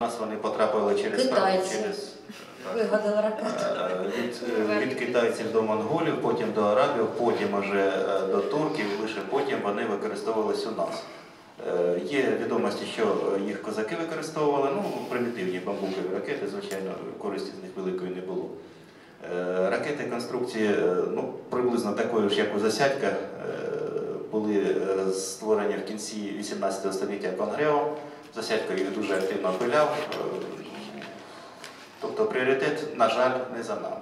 У нас вони потрапили через ракету. е, від, е, від китайців до монголів, потім до арабів, потім вже е, до турків, лише потім вони використовувались у нас. Є відомості, що їх козаки використовували, ну, примітивні бамбукові ракети, звичайно, користі з них великої не було. Ракети конструкції ну, приблизно такої ж, як у Засядька, були створені в кінці 18 століття Конгрео. Засядько їх дуже активно пиляв. Е, Тобто пріоритет, на жаль, не за нами.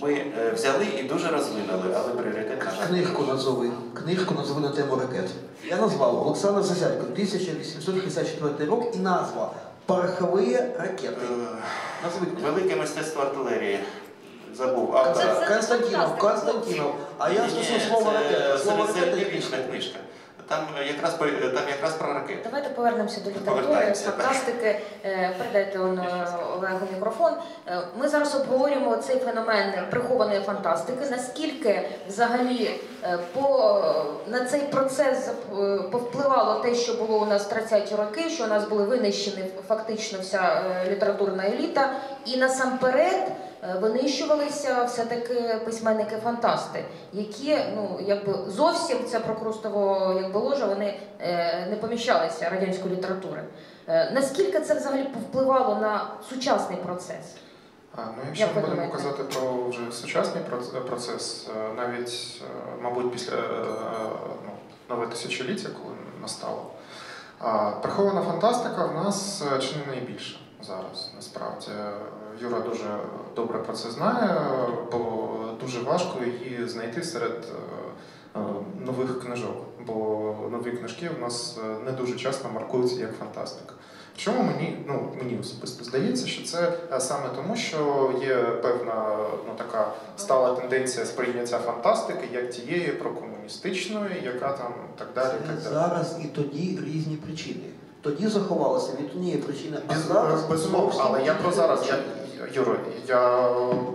Ми е, взяли і дуже розвинули, але пріоритет, на жаль, Книжку назови. Книжку назови на тему ракет. Я назвав Олександр Засядько, 1854 рік і назва Порохові ракети. Е, Назви. Велике мистецтво артилерії. Забув Це автора. Константинов. Константинов. А я це слово ракета. Слово ракета середньовічна книжка. Там якраз, там якраз про ракети. Давайте повернемося до літератури, фантастики. Е, Передайте он, Олегу мікрофон. Е, Ми зараз обговорюємо цей феномен прихованої фантастики. Наскільки взагалі е, по, на цей процес повпливало те, що було у нас в 30-ті роки, що у нас були винищені фактично вся літературна еліта, і насамперед винищувалися все-таки письменники-фантасти, які ну якби зовсім це прокрустово якби ложа, вони е, не поміщалися радянської літератури. Е, наскільки це взагалі повпливало на сучасний процес? А, ну, якщо Як ми будемо казати про вже сучасний проц- процес, е, навіть, е, мабуть, після е, ну, нове тисячоліття, коли настало, прихована фантастика в нас е, чи не найбільша зараз, насправді. Юра дуже добре про це знає, бо дуже важко її знайти серед е, е, нових книжок, бо нові книжки в нас е, не дуже часто маркуються як фантастика. Чому мені, ну, мені особисто здається, що це саме тому, що є певна ну, така стала тенденція сприйняття фантастики як тієї прокомуністичної, яка там так далі. Це так далі. зараз і тоді різні причини. Тоді заховалося від однієї причини, а Без, зараз безумовно, але я про зараз. Я. Юро, я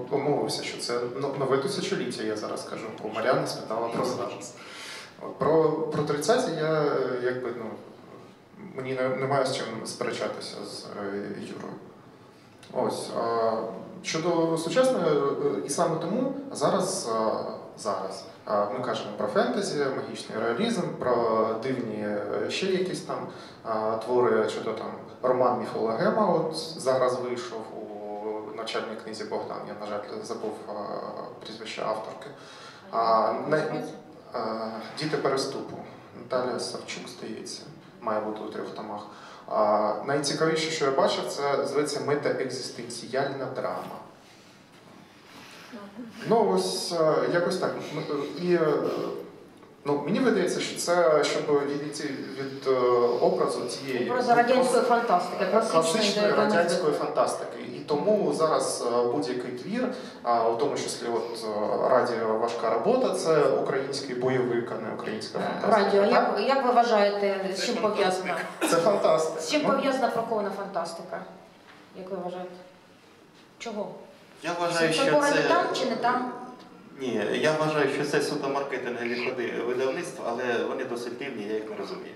помовився, що це нове тисячоліття, я зараз кажу, бо Мар'яна спитала про зараз. Про, про 30 я е, якби ну, мені не- немає з чим сперечатися з е, Юрою. Ось. Щодо сучасної, е, і саме тому зараз, а, зараз ми кажемо про фентезі, магічний реалізм, про дивні е, ще якісь там твори, щодо там роман Міфологема, от зараз вийшов навчальній книзі Богдан. Я, на жаль, забув прізвище авторки. А, не, а, Діти переступу. Наталя Савчук, здається, має бути у трьох томах. А, найцікавіше, що я бачив, це зветься метаекзистенціальна драма. Ну, ось е, якось так. Е, І е, ну, мені видається, що це щоб відійти від е, образу цієї Про радянської фантастики, класичної класичної радянської фантастики. І тому зараз е, будь-який твір, а, у тому числі от е, радіо важка робота, це український бойовик, а не українська фантастика. радіо. Так? Як, як ви вважаєте, з чим пов'язана? Це фантастика. З чим пов'язана прихована фантастика? Як ви вважаєте? Чого? Я вважаю, що це... там чи не там? Ні, я вважаю, що це суто маркетингові ходи видавництва, але вони досить дивні, я їх не розумію.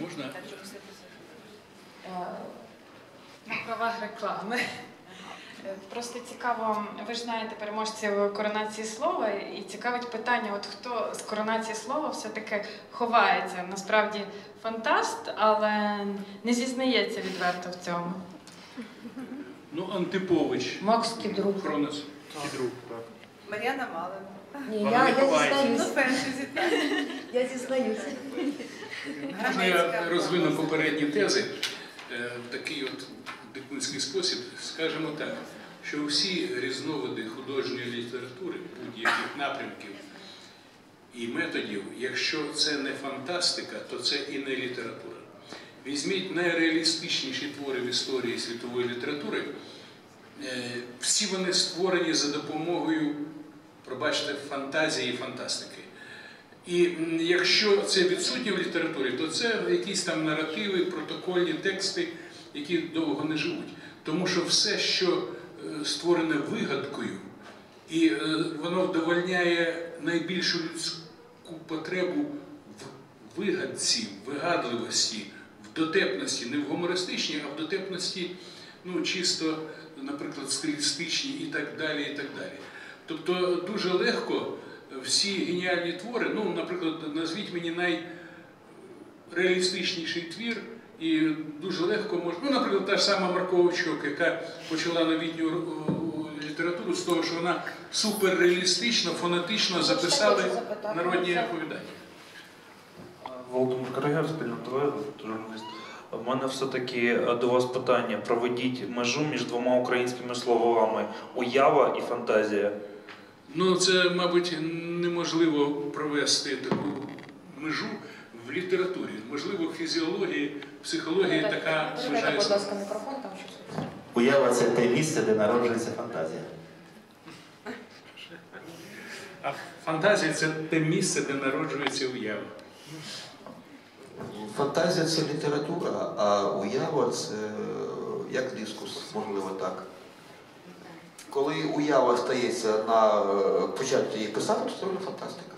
Можна Е, На правах реклами. Е, Просто цікаво, ви ж знаєте переможців коронації слова, і цікавить питання: от хто з коронації слова все-таки ховається? Насправді фантаст, але не зізнається відверто в цьому. ну Антипович, Макс Кідрук. Хронос Кідрук. Мар'яна Малина. Ні, я, я ховається. Ну, зізнаюсь. фентезі, так. Я зізнаюся. Можна я розвину попередні тези е, в такий от дикунський спосіб, скажемо так, що всі різновиди художньої літератури, будь-яких напрямків і методів, якщо це не фантастика, то це і не література. Візьміть найреалістичніші твори в історії світової літератури. Е, Всі вони створені за допомогою, пробачте, фантазії і фантастики. І якщо це відсутнє в літературі, то це якісь там наративи, протокольні тексти, які довго не живуть. Тому що все, що е, створене вигадкою, і е, воно вдовольняє найбільшу людську потребу в вигадці, в вигадливості, в дотепності, не в гумористичній, а в дотепності, ну, чисто, наприклад, стилістичній і так далі. і так далі. Тобто дуже легко всі геніальні твори, ну, наприклад, назвіть мені найреалістичніший твір, і дуже легко можна. Ну, наприклад, та ж сама Марковичок, яка почала новітню е, літературу з того, що вона суперреалістично, фонетично записали Хочу народні оповідання. Володимир Карагер, спільно ТВ, журналіст. У мене все-таки е, до вас питання. Проведіть межу між двома українськими словами уява і фантазія. Ну, це, мабуть, неможливо провести таку межу в літературі. Можливо, в фізіології, психології така Передайте, будь ласка, мікрофон, там щось. Уява це те місце, де народжується фантазія. А фантазія це те місце, де народжується уява. Фантазія це література, а уява це е, як дискус, можливо так. Коли уява стається на е, початку її писати, то це вже фантастика.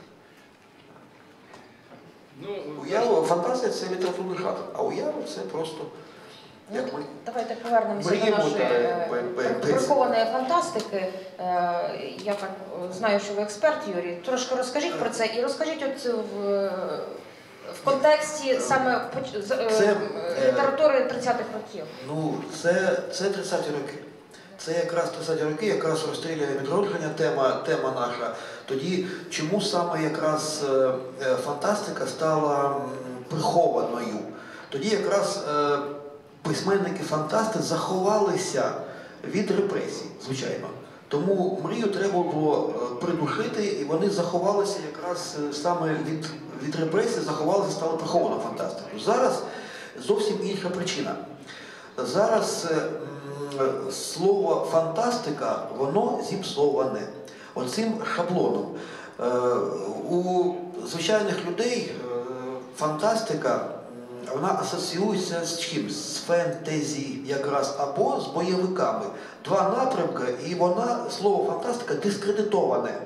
Ну, Уява, фантазія це літературний жанр, а уява це просто як ми. Давайте повернемося до нашої та е, прихованої фантастики. Е, Я так знаю, що ви експерт, Юрій. Трошки розкажіть про це і розкажіть от в, в контексті саме Це, літератури 30-х років. Ну, це, це 30-ті роки. Це якраз 30-ті роки, якраз розстріляє відродження, тема, тема наша. Тоді чому саме якраз е, е, фантастика стала прихованою? Тоді якраз е, письменники-фантасти заховалися від репресій, звичайно. Тому мрію треба було придушити, і вони заховалися якраз саме від, від репресій, заховалися, стали прихованою фантастикою. Зараз зовсім інша причина. Зараз слово фантастика, воно зіпсоване оцим шаблоном. Е, У звичайних людей е, фантастика вона асоціюється з чим? З фентезі якраз або з бойовиками. Два напрямки, і вона, слово фантастика дискредитоване.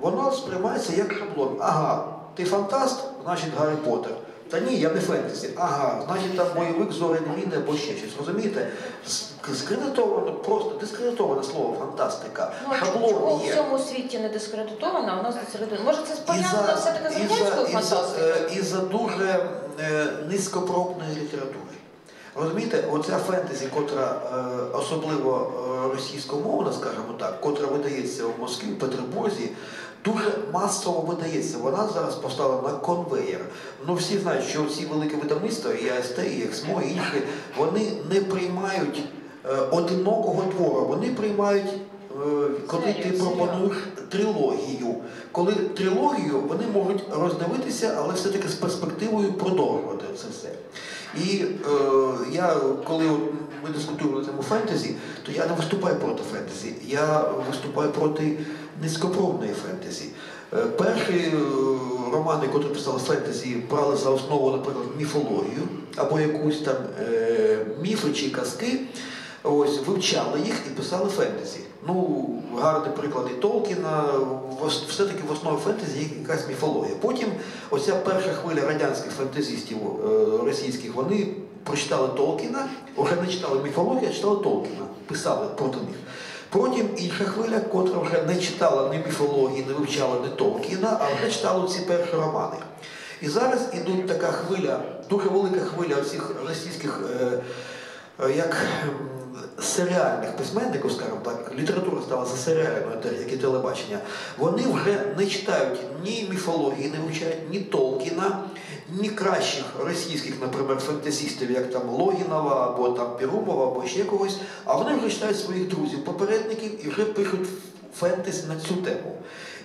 Воно сприймається як шаблон. Ага, ти фантаст, значить Гаррі Поттер. Та ні, я не фентезі. Ага, значить там бойовик зоряний війни або ще щось. Розумієте? З- Скредитовано, просто дискредитоване слово фантастика. Ну, а чого Шаблон в є. цьому світі не дискредитовано, а у нас дискредитовано? Може, це пов'язано все-таки з радянською і за, фантастикою? е, і за дуже е, низькопробної літератури. Розумієте, оця фентезі, котра е, особливо е, російськомовна, скажімо так, котра видається в Москві, в Петербурзі, дуже масово видається. Вона зараз поставлена на конвеєр. Ну всі знають, що ці великі видавництва, і АСТ, і Ексмо, і інші, вони не приймають е, одинокого твору, вони приймають. е, Коли ти пропонуєш трилогію, коли трилогію вони можуть роздивитися, але все-таки з перспективою продовжувати це все. І е, я, коли ми дискутуємо на тему фентезі, то я не виступаю проти фентезі, я виступаю проти низькопробної фентезі. Е, перші е, романи, які писали фентезі, брали за основу, наприклад, міфологію або якусь там е, міфи чи казки. Ось вивчали їх і писали фентезі. Ну, гарний приклад Толкіна, все-таки в основі фентезі є якась міфологія. Потім оця перша хвиля радянських фентезістів російських, вони прочитали Толкіна, вже не читали міфологію, а читали Толкіна, писали проти них. Потім інша хвиля, котра вже не читала ні міфології, не вивчала ні Толкіна, а вже читала ці перші романи. І зараз ідуть така хвиля, дуже велика хвиля цих російських. Е, е, як серіальних письменників, скажімо так, література стала за серіальною, як і телебачення, вони вже не читають ні міфології, не вивчають, ні Толкіна, ні кращих російських, наприклад, фантазістів, як там Логінова або там Пірумова, або ще когось, а вони вже читають своїх друзів, попередників і вже пишуть фентезі на цю тему.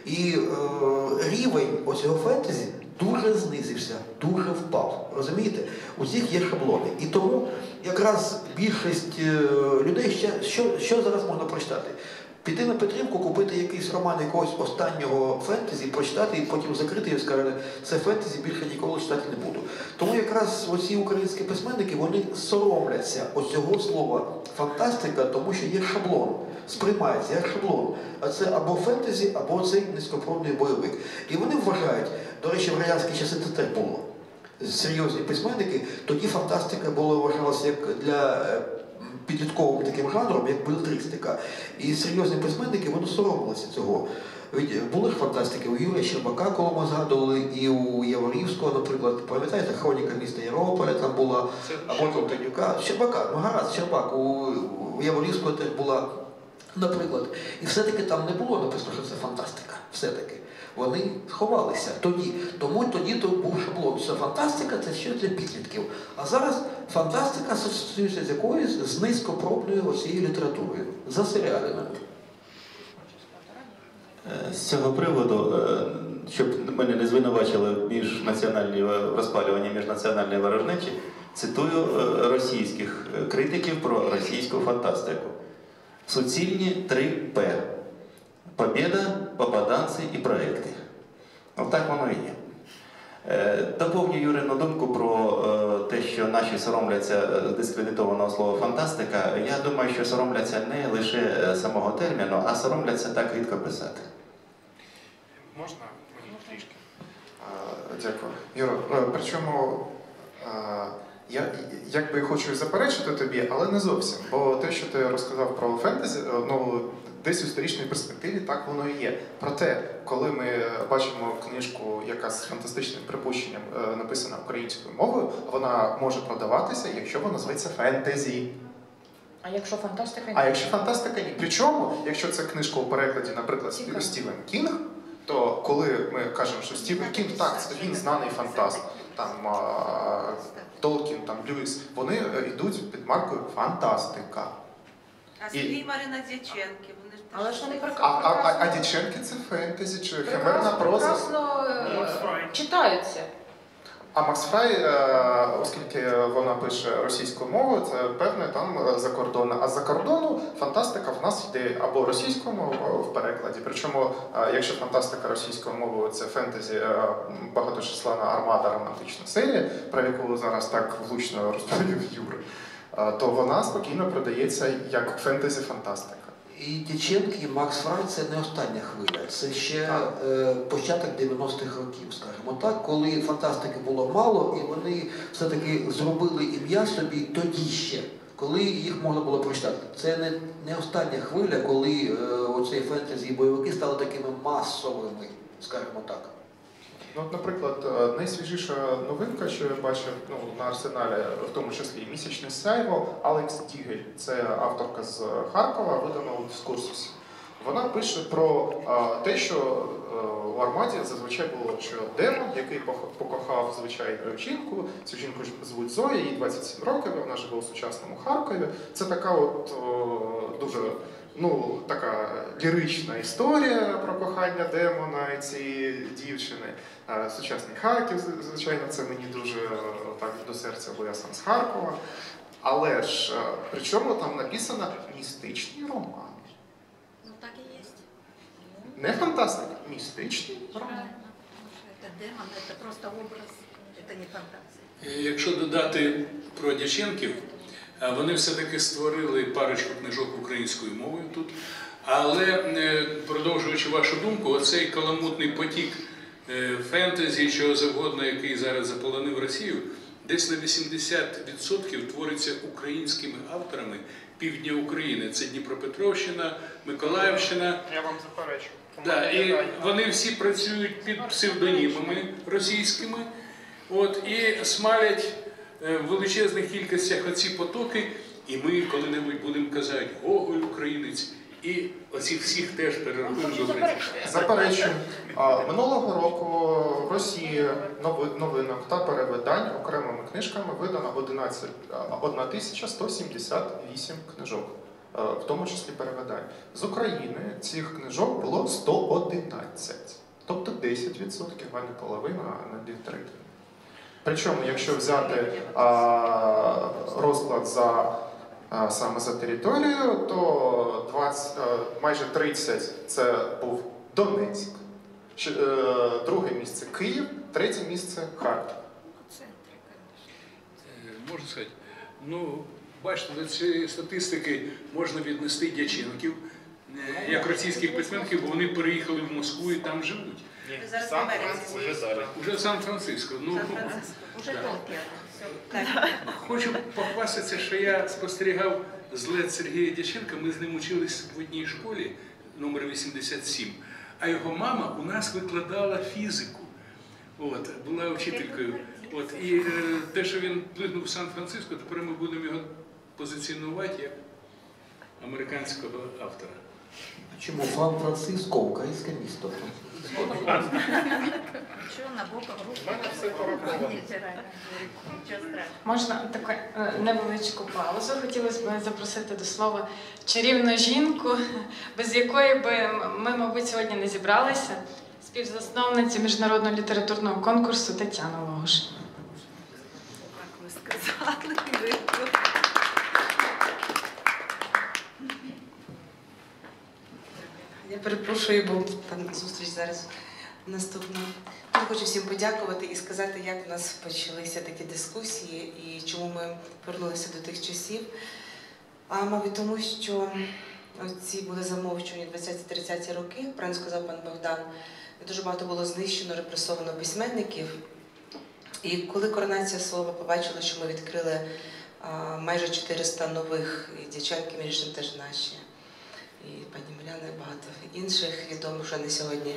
І е, рівень оцього фентезі дуже знизився, дуже впав. Розумієте? У всіх є шаблони. І тому якраз більшість е, людей ще що, що зараз можна прочитати? Піти на Петрівку, купити якийсь роман якогось останнього фентезі, прочитати і потім закрити і сказати, це фентезі більше ніколи читати не буду. Тому якраз оці українські письменники вони соромляться оцього слова фантастика, тому що є шаблон, сприймається як шаблон. А це або фентезі, або цей низькопробний бойовик. І вони вважають, до речі, в радянські часи це теж було. серйозні письменники, тоді фантастика була вважалася як для е, підлітковим таким жанром, як белетристика. І серйозні письменники вони соромилися цього. Від- Були ж фантастики у Юрія Щербака, коли ми згадували, і у Яворівського, наприклад, пам'ятаєте, хроніка міста Ярополя там була, або Ковтонюка. Щербака, ну гаразд, Щербак, у Яворівського теж була, наприклад. І все-таки там не було написано, що це фантастика. Все-таки. Вони ховалися тоді. Тому тоді то був шаблон. Що фантастика це щось для підлітків. А зараз фантастика асоціюється з якоюсь з низькопробною оцією літературою, за серіалами. Е, З цього приводу, е, щоб мене не звинувачили в міжнаціональній в розпалюванні міжнаціональної ворожнечі, цитую е, російських е, критиків про російську фантастику. Суцільні 3 П. Побєда, попаданці і проекти. Отак воно і є. Е, Доповню Юрину думку про е, те, що наші соромляться е, дискредитованого слова фантастика. Я думаю, що соромляться не лише самого терміну, а соромляться так рідко писати. Можна трішки? Дякую. Юро, причому я якби хочу заперечити тобі, але не зовсім. Бо те, що ти розказав про фентезі, ну десь у історичній перспективі так воно і є. Проте, коли ми бачимо книжку, яка з фантастичним припущенням е, написана українською мовою, вона може продаватися, якщо вона зветься фентезі. А якщо фантастика, А якщо фантастика ні. Причому, якщо це книжка у перекладі, наприклад, Стів- Стівен Кінг, то коли ми кажемо, що Стівен Кінг, так, він знаний фантаст, там Толкін, там Льюіс, вони е, йдуть під маркою фантастика. А І- Сергій Марина ж Але ж вони теж. А, а, а, а Діченки це фентезі чи химерна прекрасно, проза. прекрасно е, читаються. А Макс Фрай, е, оскільки вона пише російською мовою, це певне там е, закордонне. А з-за кордону фантастика в нас йде або російською мовою в перекладі. Причому, е, якщо фантастика російською мовою це фентезі е, багаточисленна армада романтична серія, про яку зараз так влучно розповів Юра, е, то вона спокійно продається як фентезі-фантастика. І Дяченки, і Макс Фрай це не остання хвиля. Це ще е, початок 90-х років, скажімо так, коли фантастики було мало, і вони все-таки зробили ім'я собі тоді ще, коли їх можна було прочитати. Це не, не остання хвиля, коли е, оці фентезі і бойовики стали такими масовими, скажімо так. Ну, от, наприклад, е, найсвіжіша новинка, що я бачив ну, на арсеналі, в тому числі місячне сяйво, Алекс Дігель, це авторка з Харкова, видана у дискурсусі. Вона пише про е, те, що е, у Армаді зазвичай було що демон, який покохав звичайну жінку. Цю жінку звуть Зоя, їй 27 років, вона живе у сучасному Харкові. Це така от о, дуже ну, така лірична історія про кохання демона і цієї дівчини. Е, Сучасний Харків, з- звичайно, це мені дуже е, так до серця, бо я сам з Харкова. Але ж е, причому там написано містичний роман. Ну так и есть. Не фантастика, містичний роман. Правильно. Потому что это демон, это просто образ, это не фантазия. Е, Якщо додати про Дяченків, е, вони все-таки створили парочку книжок українською мовою тут. Але е, продовжуючи вашу думку, оцей каламутний потік е, фентезі, чого завгодно, який зараз заполонив Росію, десь на 80% твориться українськими авторами півдня України. Це Дніпропетровщина, Миколаївщина. Я вам заперечу. Да, і вони всі працюють під псевдонімами російськими, от, і смалять в величезних кількостях оці потоки, і ми коли-небудь будемо казати Гоголь українець, і оці всіх теж перерахуємо до. Заперечую. Минулого року в Росії новинок та перевидань окремими книжками видано 11, 1178 книжок, е, в тому числі перевидань. З України цих книжок було 111, тобто 10%, а не половина, а не треті. Причому, якщо взяти а, розклад за а, саме за територією, то 20, е, майже 30 це був Донецьк, ще, е, друге місце Київ, третє місце Харків. Е, Можна сказати, ну, бачите, до цієї статистики можна віднести Дяченків. е, як російських письменників, бо вони переїхали в Москву і там живуть. Ви зараз в Америці. Уже в Сан-Франциско. Ну, Сан-Франциско. Уже. Так. Хочу похвастатися, що я спостерігав злет Сергія Дяченка. Ми з ним учились в одній школі, номер 87. А його мама у нас викладала фізику. От, була вчителькою. От, і е, те, що він плигнув в Сан-Франциско, тепер ми будемо його позиціонувати як американського автора. Чому Сан-Франциско, українське місто? Ничего, на боках руку. Ничего страшного. Можна таку невеличку паузу. Хотілося б запросити до слова чарівну жінку, без якої би ми, мабуть, сьогодні не зібралися. Співзасновницю міжнародного літературного конкурсу Тетяну Логуш. Так ви сказали. Я перепрошую, бо там зустріч зараз наступна. Я хочу всім подякувати і сказати, як в нас почалися такі дискусії і чому ми повернулися до тих часів. А мабуть, тому що ці були замовчувані 20-30 роки, правильно сказав пан Богдан. Дуже багато було знищено, репресовано письменників. І коли коронація слова побачила, що ми відкрили а, майже 400 нових і дівчатки, між теж наші і пані Миляна, і багато інших відомих вже на сьогодні.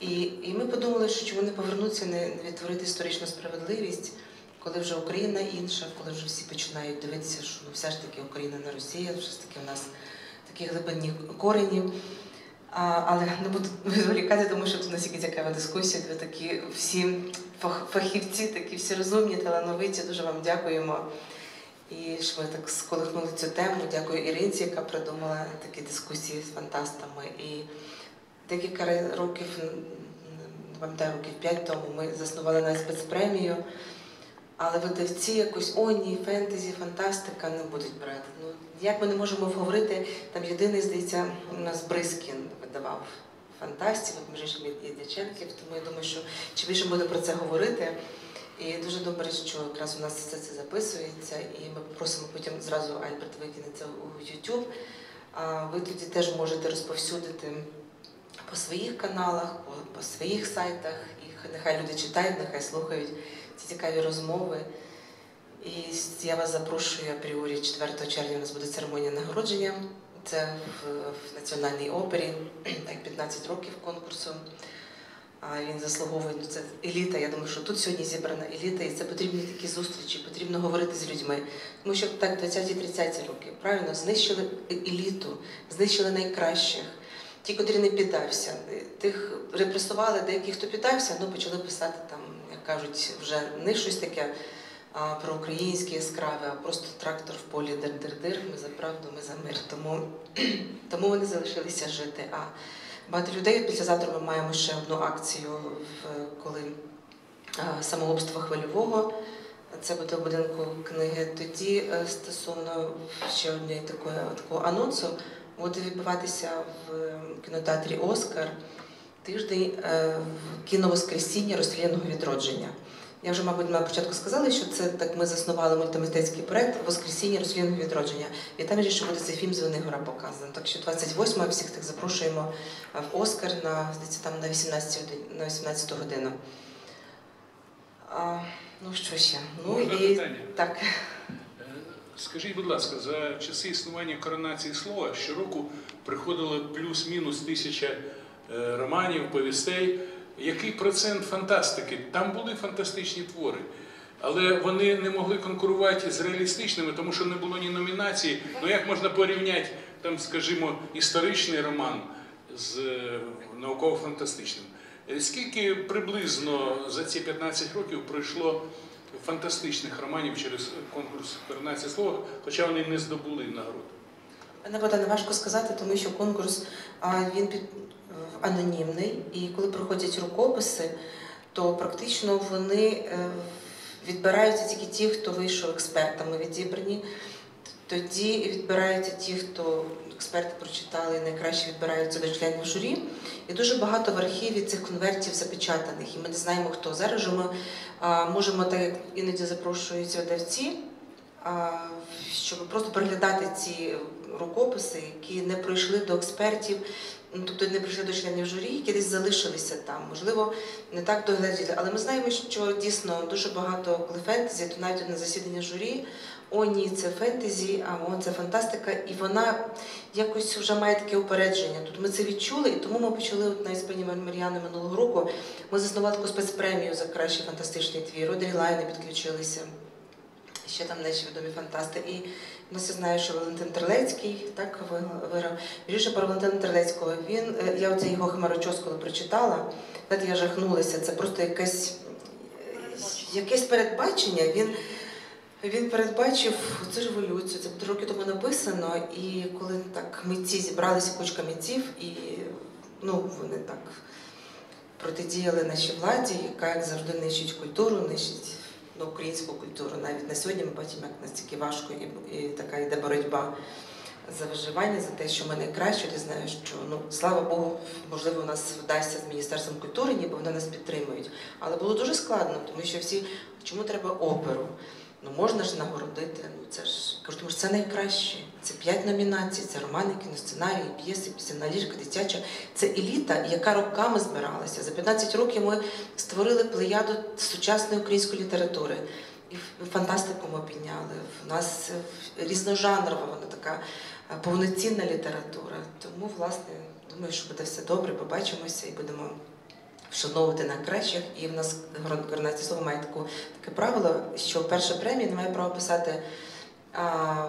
І, і ми подумали, що чому не повернутися, не, відтворити історичну справедливість, коли вже Україна інша, коли вже всі починають дивитися, що ну, все ж таки Україна не Росія, все ж таки у нас такі глибинні корені. А, але не буду відволікати, тому що тут настільки цікава дискусія. Ви такі всі фах- фахівці, такі всі розумні, талановиті. Дуже вам дякуємо. І що ви так сколихнули цю тему. Дякую Іринці, яка придумала такі дискусії з фантастами. І декілька років, пам'ятаю, років п'ять тому ми заснували на спецпремію. Але видавці якось о, ні, фентезі, фантастика не будуть брати. Ну як ми не можемо вговорити, там єдиний, здається, у нас Брискін видавав фантастів, от між іншим і Дяченків, тому я думаю, що чим більше буде про це говорити. І дуже добре, що якраз у нас все це записується, і ми просимо потім зразу Альберт викине це у YouTube. Ви тоді теж можете розповсюдити по своїх каналах, по, по своїх сайтах. І нехай люди читають, нехай слухають ці цікаві розмови. І я вас запрошую апріорі 4 червня. У нас буде церемонія нагородження. Це в, в Національній опері, так 15 років конкурсу. Він заслуговує ну, це еліта. Я думаю, що тут сьогодні зібрана еліта, і це потрібні такі зустрічі, потрібно говорити з людьми. Тому що так 20-30 роки правильно знищили еліту, знищили найкращих. Ті, котрі не піддався, тих репресували, деякі, хто піддався, ну почали писати там, як кажуть, вже не щось таке а, проукраїнське яскраве, а просто трактор в полі дир-дир-дир, ми за правду, ми за мир. Тому, тому вони залишилися жити. А багато людей післязавтра ми маємо ще одну акцію, в, коли а, хвильового. Це буде в будинку книги. Тоді е, стосовно ще однієї такої такого анонсу буде відбуватися в кінотеатрі Оскар тиждень е, кіновоскресіння розстріляного відродження. Я вже, мабуть, на початку сказала, що це так ми заснували мультимистецький проект Воскресіння розстріляного відродження. І там є ще буде цей фільм Звенигора показаний. Так що 28 всіх тих запрошуємо в Оскар на здається, там на 18 годин- на 18 годину. А, ну що ще? Ну і питання? так. Е, Скажіть, будь ласка, за часи існування коронації слова щороку приходило плюс-мінус тисяча е, романів, повістей. Який процент фантастики? Там були фантастичні твори, але вони не могли конкурувати з реалістичними, тому що не було ні номінації. Ну як можна порівняти там, скажімо, історичний роман з е, науково-фантастичним? Е, Скільки приблизно за ці 15 років пройшло фантастичних романів через конкурс коронація слова, хоча вони не здобули нагороду? Богдане, важко сказати, тому що конкурс він під анонімний, і коли проходять рукописи, то практично вони е, відбираються тільки ті, хто вийшов експертами відібрані. Тоді відбираються ті, хто експерти прочитали, найкраще відбираються до членів журі. І дуже багато в архіві цих конвертів запечатаних, і ми не знаємо, хто. Зараз же ми а, можемо, так як іноді запрошують видавці, щоб просто переглядати ці рукописи, які не пройшли до експертів, ну, тобто не прийшли до членів журі, які десь залишилися там. Можливо, не так догляділи. Але ми знаємо, що дійсно дуже багато коли фентезі, то навіть на засідання журі. О, ні, це фентезі, а о, це фантастика, і вона якось вже має таке упередження. Тут ми це відчули, і тому ми почали от навіть з Мар'яною минулого року. Ми заснували таку спецпремію за кращий фантастичний твір. Одрі Лайни підключилися. Ще там наші відомі фантасти. І у нас я знаю, що Валентин Терлецький так ви- виграв. Більше про Валентина Терлецького. Він, е, я оце його хмарочос, коли прочитала, я жахнулася. Це просто якесь, якесь передбачення. Він він передбачив цю революцію. Це три роки тому написано. І коли так митці зібралися кучка митців, і ну вони так протидіяли нашій владі, яка як завжди нищить культуру, нищить ну, українську культуру. Навіть на сьогодні ми бачимо, як настільки важко і, і така йде боротьба за виживання, за те, що ми найкраще. Я знаю, що ну слава Богу, можливо, у нас вдасться з міністерством культури, ніби вони нас підтримують. Але було дуже складно, тому що всі чому треба оперу? Ну можна ж нагородити. Ну це ж кажу, тому що це найкраще. Це п'ять номінацій, це романи, кіносценарії, п'єси, пісенна ліжка, дитяча. Це еліта, яка роками збиралася. За 15 років ми створили плеяду сучасної української літератури. І фантастику ми підняли. В нас е, різножанрова, вона така е, повноцінна література. Тому, власне, думаю, що буде все добре, побачимося і будемо вшановувати найкращих. І в нас коронація слова має таку, таке правило, що перша премія не має права писати а,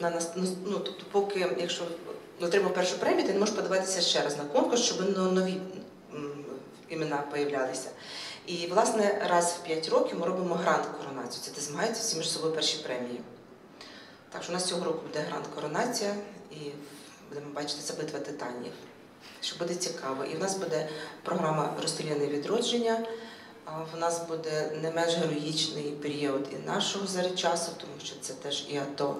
на нас, ну, ну, тобто, поки, якщо отримав першу премію, ти не можеш подаватися ще раз на конкурс, щоб нові імена появлялися. І, власне, раз в 5 років ми робимо грант коронацію. Це де змагаються всі між собою перші премії. Так що у нас цього року буде грант коронація, і будемо бачити, це битва титанів. Що буде цікаво. І в нас буде програма розстріляне відродження. В нас буде не менш героїчний період і нашого зараз часу, тому що це теж і АТО,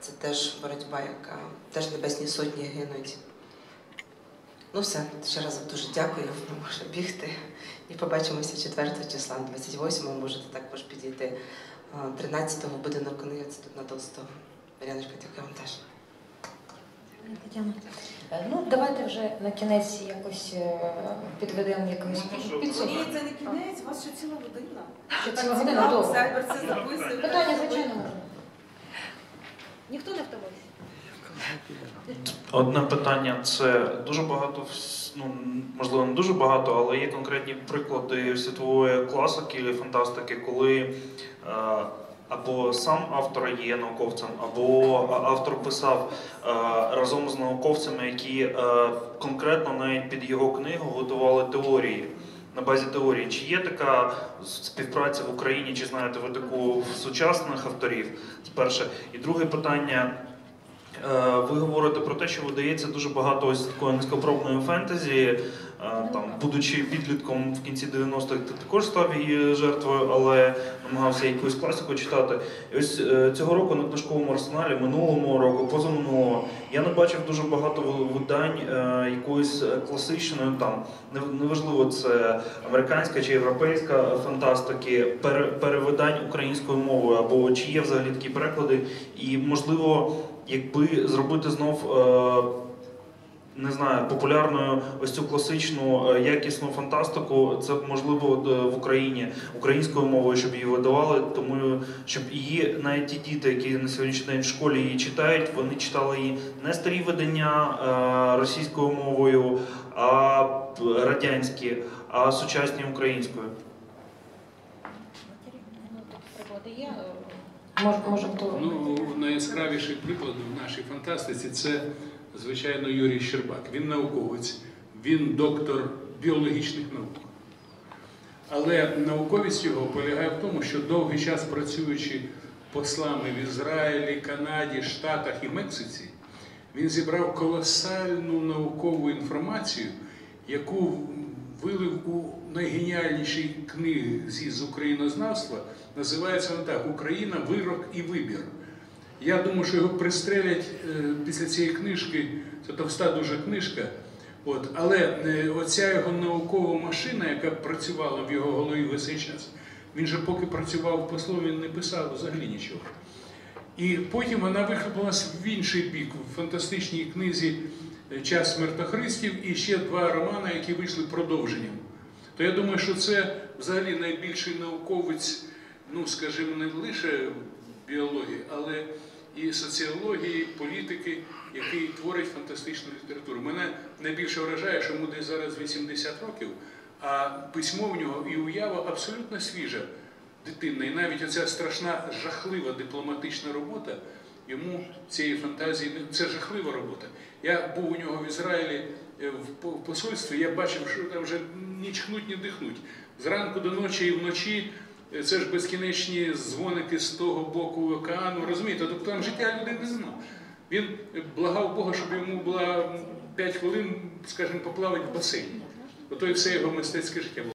це теж боротьба, яка теж небесні сотні гинуть. Ну все, ще раз дуже дякую. Можу бігти. І побачимося 4 числа, 28-го можете також підійти. 13-го будинок книги, це тут на Толстого. Мар'яночка, дякую вам теж. Тетяна. Е, Ну, давайте вже на кінець якось е, підведемо якийсь підсумок. Ні, це не кінець, у вас ще ціла година. Ще ціла година довго. Питання, звичайно, можна. Ніхто не втомився. Одне питання це дуже багато, ну можливо, не дуже багато, але є конкретні приклади світової класики і фантастики, коли е, або сам автор є науковцем, або автор писав е, разом з науковцями, які е, конкретно навіть під його книгу готували теорії. На базі теорії, чи є така співпраця в Україні, чи знаєте ви таку сучасних авторів? Це перше. І друге питання. Е, Ви говорите про те, що видається дуже багато ось такої низькопробної фентезі. Там, будучи підлітком в кінці 90-х, ти також став її жертвою, але намагався якусь класику читати. І ось е, цього року на книжковому арсеналі, минулого року, позаминулого, я не бачив дуже багато видань е, якоїсь е, класичної, там неважливо, це американська чи європейська фантастики, пере- перевидань українською мовою, або чи є взагалі такі переклади, і можливо якби зробити знов. Не знаю, популярною ось цю класичну е, якісну фантастику, це можливо е, в Україні українською мовою, щоб її видавали, тому щоб її навіть ті діти, які на сьогоднішній день в школі її читають, вони читали її не старі видання е, російською мовою, а радянські, а сучасні українською. Може, може, хто? Ну, найяскравіший приклад в нашій фантастиці це, звичайно, Юрій Щербак. Він науковець, він доктор біологічних наук. Але науковість його полягає в тому, що довгий час працюючи послами в Ізраїлі, Канаді, Штатах і Мексиці, він зібрав колосальну наукову інформацію, яку вилив у найгеніальнішій книзі з українознавства. Називається вона так Україна, вирок і вибір. Я думаю, що його пристрелять е, після цієї книжки, це товста дуже книжка. От, але е, оця його наукова машина, яка працювала в його голові весь час, Він же поки працював послом, він не писав взагалі нічого. І потім вона вихопилась в інший бік, в фантастичній книзі Час смертохристів і ще два романи, які вийшли продовженням. То я думаю, що це взагалі найбільший науковець, ну скажімо, не лише біології, але і соціології, політики, який творить фантастичну літературу. Мене найбільше вражає, що десь зараз 80 років, а письмо в нього і уява абсолютно свіжа, дитинна. І навіть оця страшна, жахлива дипломатична робота. Йому цієї фантазії це жахлива робота. Я був у нього в Ізраїлі е, в посольстві, я бачив, що там вже ні чхнуть, ні дихнуть. Зранку до ночі і вночі це ж безкінечні дзвоники з того боку океану. Розумієте, тобто там життя людини знав. Він е, благав Бога, щоб йому була 5 хвилин, скажімо, поплавати в басейні. Ото і все його мистецьке життя було.